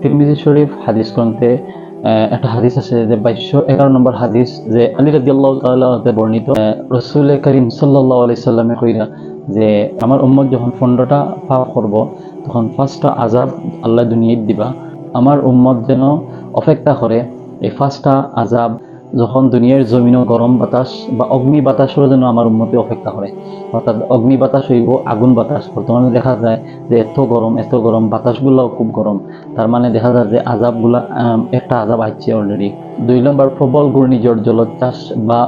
তিরমিজি শরীফ হাদিস গ্রন্থে একটা হাদিস আছে যে বাইশশো এগারো নম্বর হাদিস যে আলী রাজি আল্লাহ তাল্লাহতে বর্ণিত রসুল করিম সাল্লাহ আলি সাল্লামে কইরা যে, আমার উম্মত যখন পনেরোটা পাপ করব, তখন ফার্স্টটা আজাব আল্লাহ দুনিয়াত দিবা। আমার উম্মত যেন অপেক্ষা করে, এই ফার্স্টটা আজাব যখন দুনিয়ার জমিনও গরম বাতাস বা অগ্নি বাতাসও যেন আমার উন্নতি অপেক্ষা করে। অর্থাৎ অগ্নি বাতাস হইব, আগুন বাতাস। বর্তমানে দেখা যায় যে এত গরম এত গরম, বাতাসগুলোও খুব গরম। তার মানে দেখা যায় যে আজাবগুলা একটা আজাব আসছে অলরেডি দুই নম্বর, প্রবল ঘূর্ণিঝড়, জলোচ্ছ্বাস বা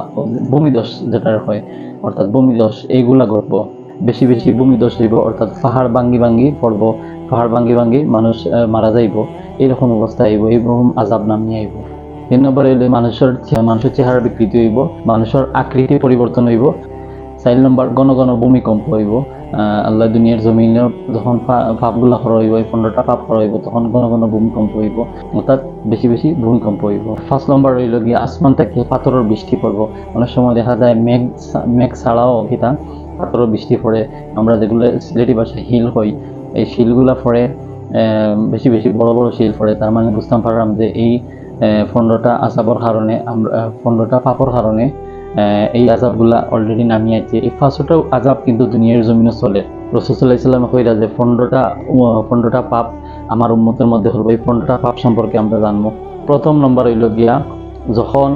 ভূমিদস যেটা হয়, অর্থাৎ ভূমিদস এইগুলা ঘটবো। বেশি বেশি ভূমিদস হইব, অর্থাৎ পাহাড় ভাঙ্গি ভাঙ্গি পড়ব। পাহাড় ভাঙ্গি ভাঙ্গি মানুষ মারা যাইব। এইরকম অবস্থা আইব এইরকম আজাব নামিয়ে আইব। তিন নম্বর হইলে মানুষের মানুষের চেহারা বিকৃতি হইব, মানুষের আকৃতি পরিবর্তন হইব। চার নম্বর, ঘন ঘন ভূমিকম্প হইব। আল্লাহ দুনিয়ার জমিনের যখন পাপগুলা খর হইব, এই পনেরোটা পাপ খর হইব, তখন ঘন ঘন ভূমিকম্প হইব। অর্থাৎ বেশি বেশি ভূমিকম্প হইব। ফার্স্ট নম্বর হইল গিয়ে আসমান থেকে পাথরের বৃষ্টি পড়ব। অনেক সময় দেখা যায় মেঘ মেঘ ছাড়াও কিতা পাথরের বৃষ্টি পড়ে। আমরা যেগুলো সিলেটি ভাষায় হিল হই এই শিলগুলা পড়ে বেশি বেশি বড় বড় শিল পড়ে। তার মানে বুঝতাম পারলাম যে এই পনেরোটা আজাবর কারণে আমরা পনেরোটা পাপর কারণে এই আজাবগুলা অলরেডি নামিয়ে আছে এই ফার্স্টটাও আজাব কিন্তু দুনিয়ার জমিনে চলে। রসুল্লাহ ইসলাম কইরা যে পনেরোটা পনেরোটা পাপ, আমার উন্মতের মধ্যে হলো এই পনেরোটা পাপ সম্পর্কে আমরা জানব। প্রথম নম্বর হইল গিয়া, যখন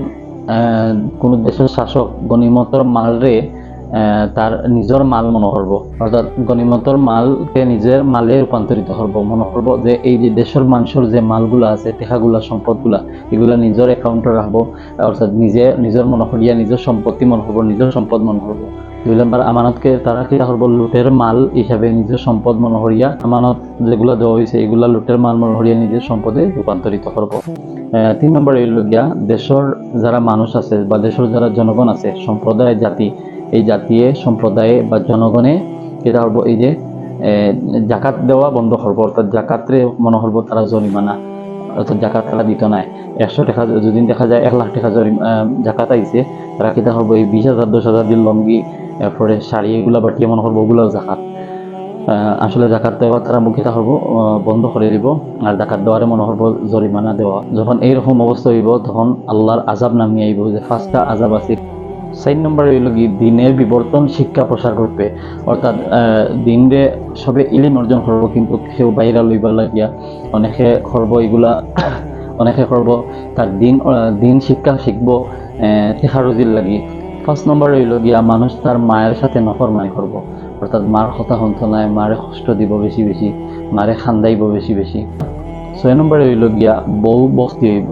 কোনো দেশের শাসক গণিমতর মালরে তার নিজের মাল মনে করব অর্থাৎ গণিমতর মালকে নিজের মালে রূপান্তরিত করব মনে করব যে এই যে দেশের মানুষের যে মালগুলা আছে, টেকাগুলা, সম্পদগুলা এগুলা নিজের অ্যাকাউন্টে রাখব অর্থাৎ নিজে নিজের মনে করিয়া নিজের সম্পত্তি মনে করব নিজের সম্পদ মনে করব দুই নম্বর আমানতকে তারা কি করব লুটের মাল হিসাবে নিজের সম্পদ মনে করিয়া আমানত যেগুলো দেওয়া হয়েছে এগুলা লুটের মাল মনে করিয়া নিজের সম্পদে রূপান্তরিত করব তিন নম্বর হইল গিয়া দেশের যারা মানুষ আছে বা দেশের যারা জনগণ আছে সম্প্রদায় জাতি এই জাতীয় সম্প্রদায়ে বা জনগণে এটা হব এই যে জাকাত দেওয়া বন্ধ করব অর্থাৎ জাকাতরে মনে করব তারা জরিমানা অর্থাৎ জাকাত তারা দিত নাই। একশো টাকা যদি দেখা যায় এক লাখ টাকা আহ, জাকাত আইছে তারা কিতা করব এই বিশ হাজার দশ হাজার দিন লঙ্গি এরপরে শাড়ি এগুলা বাটিয়ে মনে করব ওগুলো জাকাত। আসলে জাকাত দেওয়া তারা মুখিতা আহ, বন্ধ করে দিব আর জাকাত দেওয়ারে মনে করব জরিমানা দেওয়া। যখন এইরকম অবস্থা হইব তখন আল্লাহর আজাব নামিয়ে আইব যে ফার্স্টটা আজাব আছে চার নম্বর হইল কি দিনের বিবর্তন শিক্ষা প্রসার করবে অর্থাৎ দিনরে সবে ইলিম অর্জন করব, কিন্তু কেউ বাইরা লইবা লাগিয়া অনেকে করব এগুলা অনেকে করব তার দিন দিন শিক্ষা শিখব তেহারুজির লাগি। ফার্স্ট নম্বর হইল গিয়া, মানুষ তার মায়ের সাথে নফরমানি করব। অর্থাৎ মার কথা শুনতো নাই, মারে কষ্ট দিব বেশি বেশি, মারে খান্দাইব বেশি বেশি। ছয় নম্বরে হইল গিয়া, বউ বস্তি হইব।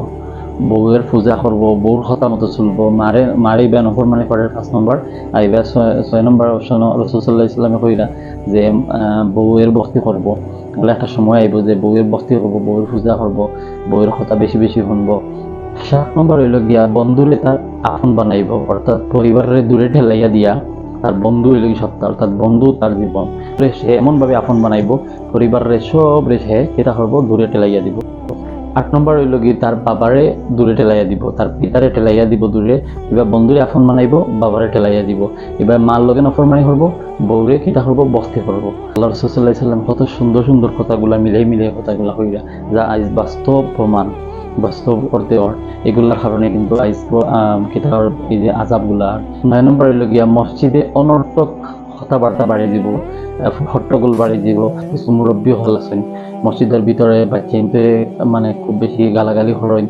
বউয়ের পূজা করব, বউর কথা মতো চলবো, মারে মারে ইবা নফরমানি করে পাঁচ নম্বর, আর ইবা ছয় নম্বর অপশন রসুল্লাহ ইসলামে কইরা যে বউয়ের বস্তি করব। বলে একটা সময় আইব যে, বউয়ের বস্তি করব, বউয়ের পূজা করব, বউয়ের কথা বেশি বেশি শুনব। সাত নম্বর হইল গিয়া, বন্ধুরে তার আপন বানাইব, অর্থাৎ পরিবারের দূরে ঠেলাইয়া দিয়া তার বন্ধু হইল কি সত্তা, অর্থাৎ বন্ধু তার জীবন। সে এমনভাবে আপন বানাইব, পরিবারের সব রে সে কেটা করব, দূরে ঠেলাইয়া দিব। আট নম্বর হইল কি তার বাবারে দূরে ঠেলাইয়া দিব, তার পিতারে ঠেলাইয়া দিব দূরে, এবার বন্ধুরে আপন বানাইব, বাবারে ঠেলাইয়া দিব। এবার মার লগে নফরমানি করব, বউরে কেটা করব, বস্তি করব। আল্লাহ রসুল্লাহ সাল্লাম কত সুন্দর সুন্দর কথাগুলা, মিলাই মিলাই কথাগুলা হইরা যা আজ বাস্তব প্রমাণ, বাস্তব করতে ওর এগুলার কারণে কিন্তু আইস কিতার এই যে আজাবগুলা নয় নম্বর হইল গিয়া মসজিদে অনর্থক কথাবার্তা বাড়িয়ে দিব হট্টগোল বাড়িয়ে দিব, কিছু মুরব্বী হল আছেন মসজিদের ভিতরে বাচ্চা মানে খুব বেশি গালাগালি হরইন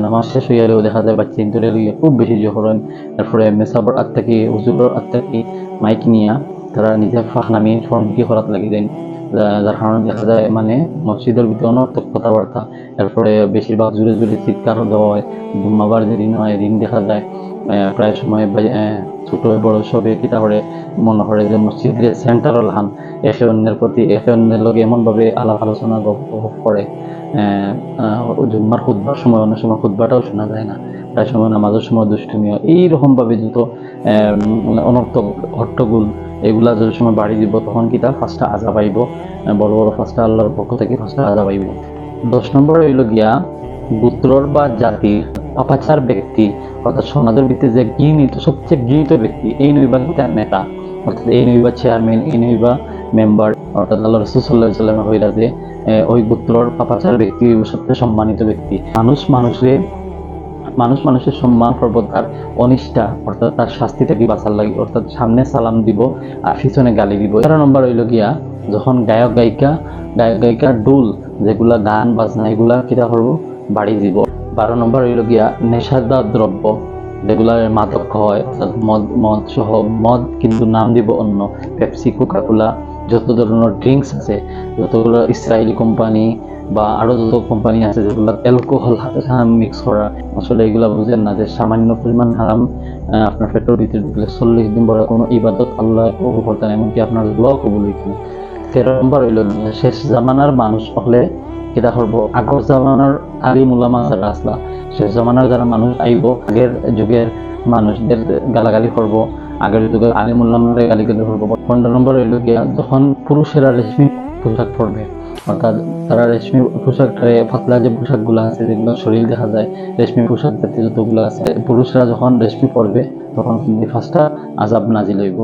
নামাজ শেষ হয়ে গেলেও দেখা যায় বাচ্চা ইনতে লইয়া খুব বেশি যে হরইন তারপরে মেসাবর আত্মাকি হুজুরের আত্মাকি মাইক নিয়া তারা নিজে ফাঁক নামিয়ে ফর্মকি করাত লাগি দেন যা- যার কারণে দেখা যায় মানে মসজিদের ভিতরে অনর্থক কথাবার্তা। এরপরে বেশিরভাগ জুড়ে জুড়ে চিৎকার দেওয়া হয় ঘুমাবার যেদিন হয়, এদিন দেখা যায়। প্রায় সময় ছোট বড় সবে কিতা করে, মনে করে যে মসজিদের সেন্টারল হান একে অন্যের প্রতি, একে অন্যের লগে এমনভাবে আলাপ আলোচনা গপ করে। জুম্মার খুদ্বার সময় অনেক সময় খুদ্বাটাও শোনা যায় না। প্রায় সময় নামাজের সময় দুষ্টুমিও এইরকমভাবে যত অনর্থক হট্টগোল এগুলা যে সময় বাড়ি দিব, তখন কিতা? ফার্স্টটা আজা পাইব বড় বড় ফার্স্টটা আল্লাহর পক্ষ থেকে ফার্স্টটা আজা পাইব দশ নম্বর হইল গিয়া, গোত্রর বা জাতির পাপাচার ব্যক্তি, অর্থাৎ সমাজের ভিত্তিতে যে ঘৃণিত, সবচেয়ে ঘৃণিত ব্যক্তি, এই নইবা কিতা নেতা। অর্থাৎ এই নইবা চেয়ারম্যান এই নইবা মেম্বার অর্থাৎ আল্লাহ রসুল্লাহ সাল্লামে হইলা যে ওই গোত্রর পাপাচার ব্যক্তি সবচেয়ে সম্মানিত ব্যক্তি। মানুষ মানুষের মানুষ মানুষের সম্মান করব তার অনিষ্ঠা, অর্থাৎ তার শাস্তি থেকে বাঁচার লাগে, অর্থাৎ সামনে সালাম দিব আর পিছনে গালি দিব। তেরো নম্বর হইল গিয়া, যখন গায়ক গায়িকা, গায়ক গায়িকার ডুল যেগুলা গান, বাজনা, এগুলা কিরা করব? বাড়ি দিব। বারো নম্বর হইল গিয়া নেশাদার দ্রব্য। যেগুলা মাদক হয় মদ মদ সহ মদ কিন্তু নাম দিব অন্য। পেপসি কোকাকোলা যত ধরনের ড্রিঙ্কস আছে, যতগুলো ইসরায়েলি কোম্পানি বা আরও যত কোম্পানি আছে, যেগুলো অ্যালকোহল মিক্স করা, আসলে এগুলা বুঝেন না যে সামান্য পরিমাণ হারাম আপনার পেট্রোল ভিতরে ঢুকলে চল্লিশ দিন পরে কোনো ইবাদত আল্লাহ কবুল করতেন, এমনকি আপনার দোয়াও কবুল হইতেন তেরো নম্বর হইল শেষ জামানার মানুষ হলে কিতা করব আগর জামানার আলী মুলামা যারা আসলা শেষ জামানার যারা মানুষ আইব আগের যুগের মানুষদের গালাগালি করব। আগের যুগের আলী মুল্লামারে গালিগালি করব। পনেরো নম্বর হইল গিয়া যখন পুরুষেরা রেশমি পোশাক পরবে, অর্থাৎ তারা রেশমি পোশাক পাতলা যে পোশাকগুলো আছে, যেগুলো শরীর দেখা যায়, রেশমি পোশাক জাতীয় যতগুলো আছে, পুরুষরা যখন রেশমি পরবে, তখন ফার্স্টটা আজাব নাজিল হইব।